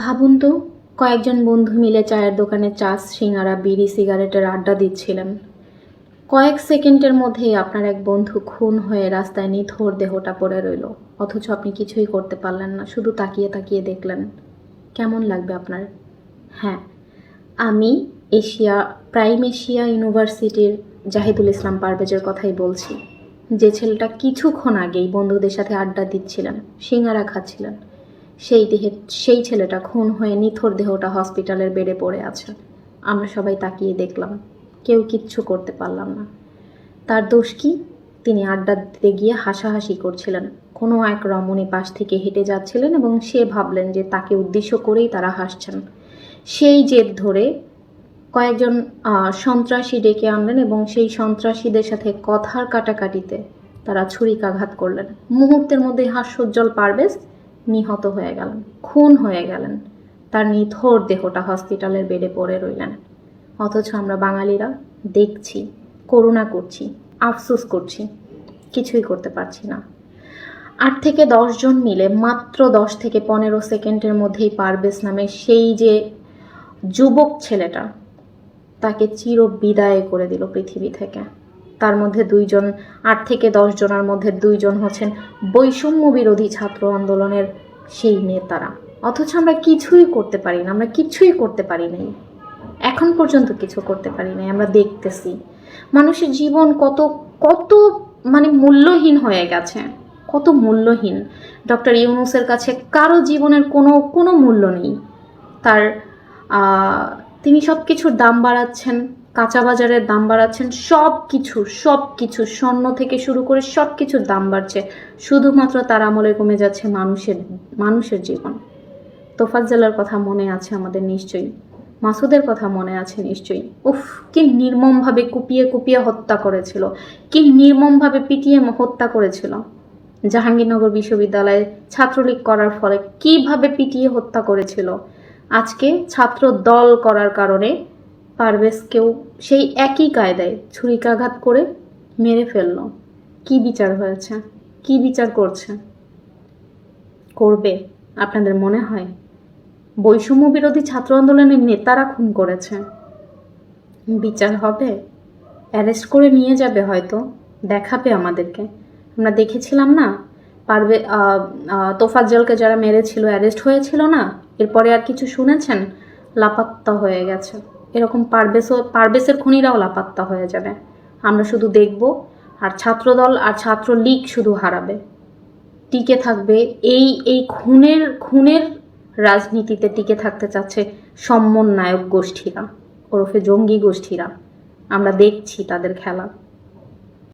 ভাবুন তো, কয়েকজন বন্ধু মিলে চায়ের দোকানে চা, সিঙ্গারা, বিড়ি, সিগারেটের আড্ডা দিচ্ছিলেন। কয়েক সেকেন্ডের মধ্যেই আপনার এক বন্ধু খুন হয়ে রাস্তায় নিথর দেহটা পড়ে রইল। অথচ আপনি কিছুই করতে পারলেন না, শুধু তাকিয়ে তাকিয়ে দেখলেন। কেমন লাগবে আপনার? হ্যাঁ আমি এশিয়া, প্রাইম এশিয়া ইউনিভার্সিটির জাহিদুল ইসলাম পারভেজের কথাই বলছি। যে ছেলেটা কিছুক্ষণ আগেই বন্ধুদের সাথে আড্ডা দিচ্ছিলেন, সিঙ্গারা খাচ্ছিলেন। সেই দেহে সেই ছেলেটা খুন হয়ে নিথর দেহটা হসপিটালের বেডে পড়ে আছে। আমরা সবাই তাকিয়ে দেখলাম, কেউ কিচ্ছু করতে পারলাম না। তার দোষ কি? তিনি আড্ডা দিতে গিয়ে হাসাহাসি করছিলেন। কোনো এক রমণী পাশ থেকে হেঁটে যাচ্ছিলেন এবং সে ভাবলেন যে তাকে উদ্দেশ্য করেই তারা হাসছেন। সেই জেদ ধরে কয়েকজন সন্ত্রাসী ডেকে আনলেন এবং সেই সন্ত্রাসীদের সাথে কথার কাটাকাটিতে তারা ছুরিকাঘাত করলেন। মুহূর্তের মধ্যে হাস্যোজ্জ্বল পারভেজ নিহত হয়ে গেলেন, খুন হয়ে গেলেন। তার নিথর দেহটা হসপিটালের বেডে পড়ে রইলেন। অথচ আমরা বাঙালিরা দেখছি, করুণা করছি, আফসোস করছি, কিছুই করতে পারছি না। আট থেকে জন মিলে মাত্র দশ থেকে পনেরো সেকেন্ডের মধ্যেই পারবেস নামে সেই যে যুবক ছেলেটা, তাকে চির বিদায় করে দিল পৃথিবী থেকে। তার মধ্যে দুইজন, আট থেকে দশ জনের মধ্যে দুইজন হচ্ছেন বৈষম্য বিরোধী ছাত্র আন্দোলনের সেই নেতারা। অথচ আমরা কিছুই করতে পারি না, আমরা কিছুই করতে পারি নাই। এখন পর্যন্ত কিছু করতে পারি নাই, আমরা দেখতেছি। মানুষের জীবন কত কত মানে মূল্যহীন হয়ে গেছে, কত মূল্যহীন। ডক্টর ইউনুসের কাছে কারও জীবনের কোনো কোনো মূল্য নেই। তার তিনি সব কিছুর দাম বাড়াচ্ছেন কাঁচা বাজারের দাম বাড়াচ্ছেন সব কিছু সব কিছু স্বর্ণ থেকে শুরু করে সব কিছুর দাম বাড়ছে। শুধুমাত্র তার আমলে কমে যাচ্ছে মানুষের মানুষের জীবন। তোফাজ্জালার কথা মনে আছে আমাদের নিশ্চয়ই। মাসুদের কথা মনে আছে নিশ্চয়ই। উফ, কি নির্মমভাবে কুপিয়ে কুপিয়ে হত্যা করেছিল। কি নির্মমভাবে পিটিয়ে হত্যা করেছিল। জাহাঙ্গীরনগর বিশ্ববিদ্যালয়ে ছাত্রলীগ করার ফলে কীভাবে পিটিয়ে হত্যা করেছিল? আজকে ছাত্র দল করার কারণে পারভেজকেও সেই একই কায়দায় ছুরিকাঘাত করে মেরে ফেলল। কি বিচার হয়েছে? কি বিচার করছে? করবে, আপনাদের মনে হয়? বৈষম্য বিরোধী ছাত্র আন্দোলনের নেতারা খুন করেছে। বিচার হবে? অ্যারেস্ট করে নিয়ে যাবে হয়তো, দেখাবে আমাদেরকে। আমরা দেখেছিলাম না পারবে তোফাজ্জলকে যারা মেরেছিল, অ্যারেস্ট হয়েছিল না? এরপরে আর কিছু শুনেছেন? লাপাত্তা হয়ে গেছে। এরকম পারবেসও পারবেসের খুনিরাও লাপাত্তা হয়ে যাবে। আমরা শুধু দেখব, আর ছাত্রদল আর ছাত্রলীগ শুধু হারাবে। টিকে থাকবে এই এই খুনের খুনের রাজনীতিতে টিকে থাকতে চাচ্ছে সম্মন নায়ক গোষ্ঠীরা, ওরফে জঙ্গি গোষ্ঠীরা। আমরা দেখছি তাদের খেলা।